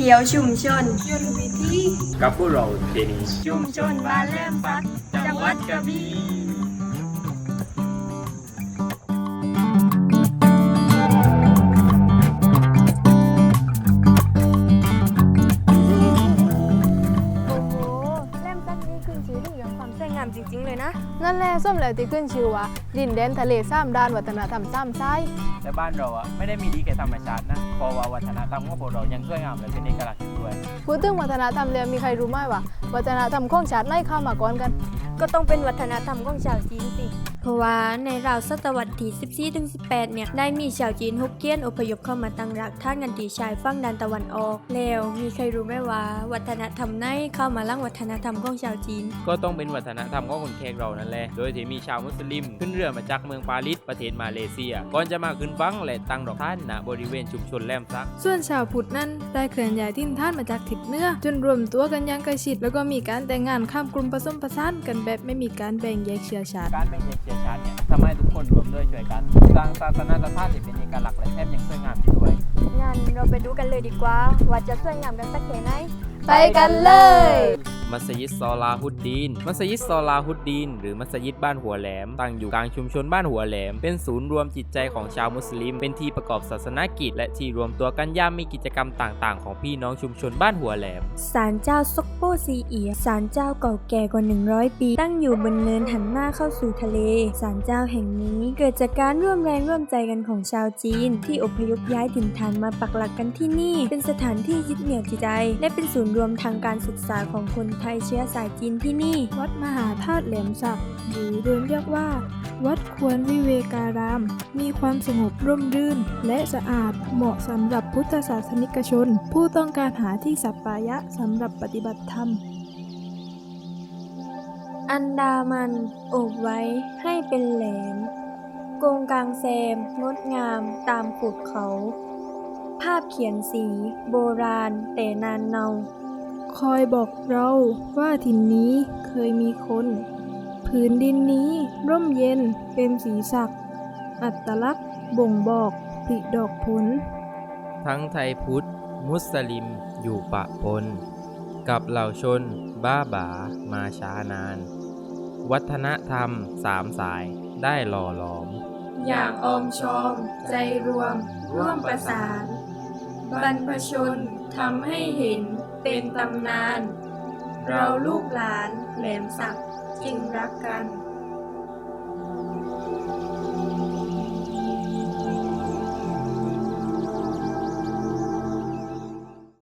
ที่ยวชุมชนยุทธวิธีกับพวกเราที่นี่ชุมชนบ้านแหลมฟักจังหวัดกระบี่ นะนั่นแหละส้มแล้วที่ขึ้นชื่อว่า ดินแดนทะเลซ้ำด้านวัฒนธรรมซ้ำซ้ายแต่บ้านเราอะไม่ได้มีดีแค่ธรรมชาตินะเพราะว่าวัฒนธรรมของพวกเรายังสวยงามและเป็นเอกลักษณ์อยู่ด้วยพูดถึงวัฒนธรรมแล้วมีใครรู้ไหมว่าวัฒนธรรมของชาติไหนเข้ามาก่อนกัน ก็ต้องเป็นวัฒนธรรมของชาวจีนสิเพราะว่าในราวศตวรรษที่14-18 เนี่ย ได้มีชาวจีนฮกเกี้ยนอพยพเข้ามาตั้งรากฐานกันที่ชายฝั่งด้านตะวันออก แล้วมีใครรู้ไหมว่า วัฒนธรรมไหนเข้ามาล้างวัฒนธรรมของชาวจีน ก็ต้องเป็นวัฒนธรรมของคนแขกเรานั่นแหละ โดยที่มีชาวมุสลิม ขึ้นเรือมาจากเมืองปารีสประเทศมาเลเซีย ก่อนจะมาขึ้นฟังและตั้งดอกท่านณบริเวณชุมชนแหลมซัก ส่วนชาวพุทธนั้นได้เคลื่อนย้ายถิ่นฐานมาจากทิศเหนือจนรวมตัวกันอย่างใกล้ชิดแล้วก็มีการแต่งงานข้ามกลุ่มผสมผสานกันแบบไม่มีการแบ่งแยกเชื้อชาติการแบ่งแยกเชื้อชาติเนี่ยทำให้ทุกคนรวมด้วยช่วยกันสร้างศาสนาสภาพที่เป็นเอกลักษณ์และแทมยังสวยงามอยู่ด้วยงั้นเราไปดูกันเลยดีกว่า ว่าจะสวยงามกันสักแค่ไหน ไปกันเลย มัสยิดซอลาฮุดดีน มัสยิดซอลาฮุดดีน หรือมัสยิดบ้านหัวแหลม ตั้งอยู่กลางชุมชนบ้านหัวแหลม เป็นศูนย์รวมจิตใจของชาวมุสลิม เป็นที่ประกอบศาสนกิจ และที่รวมตัวกันย่ามมีกิจกรรมต่าง ๆ ของพี่น้องชุมชนบ้านหัวแหลม ศาลเจ้าซกโปซีเอีย ศาลเจ้าเก่าแก่กว่า 100 ปี ตั้งอยู่บนเนินหันหน้าเข้าสู่ทะเล ศาลเจ้าแห่งนี้เกิดจากการร่วมแรงร่วมใจกันของชาวจีน ที่อพยพย้ายถิ่นฐานมาปักหลักกันที่นี่ เป็นสถานที่ยึดเหนี่ยวจิตใจ และเป็นศูนย์รวมทางการศึกษาของคนไทยเชื้อสายจีนที่นี่ วัดมหาธาตุแหลมสักหรือเดิมเรียกว่า วัดควรวิเวการาม มีความสงบร่มรื่น และสะอาดเหมาะสำหรับพุทธศาสนิกชน ผู้ต้องการหาที่สัปปายะสำหรับปฏิบัติธรรม อันดามันโอบไว้ให้เป็นแหลมโกงกลางแซม งดงามตามขุดเขา ภาพเขียนสี โบราณ แต่นานเนา คอยบอกเราว่าถิ่นนี้เคยมีคน ผืนดินนี้ร่มเย็นเป็นสีสัก อัตลักษณ์บ่งบอกผลิดอกผล ทั้งไทยพุทธ มุสลิมอยู่ปะปน กับเหล่าชน บ้าบามาช้านาน วัฒนธรรมสามสายได้หล่อหลอม อย่างออมชอม ใจรวม ร่วมประสาน บรรพชนทำให้เห็น เป็นตำนาน เราลูกหลานแหลมศักจึงรักกัน